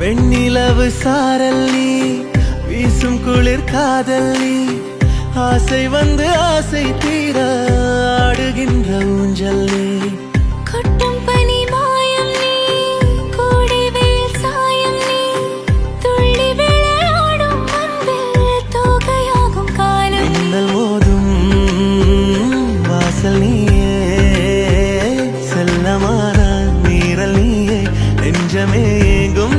வெண்ணிலவு சாரல் நீ வீசும் குளிர் காதல் நீ ஆசை வந்து ஆசை தீர ஆடுகின்ற ஊஞ்சல் நீ கொட்டும் பனி மாயம் நீ கோடை வெயில் சாயம் நீ துள்ளி விளையாடும் அன்பில் தோகையாகும் காலம் நீ. மின்னல் மோதும் வாசல் நீயே செல்லமான நீரல் நீயே நெஞ்சமே எங்கும்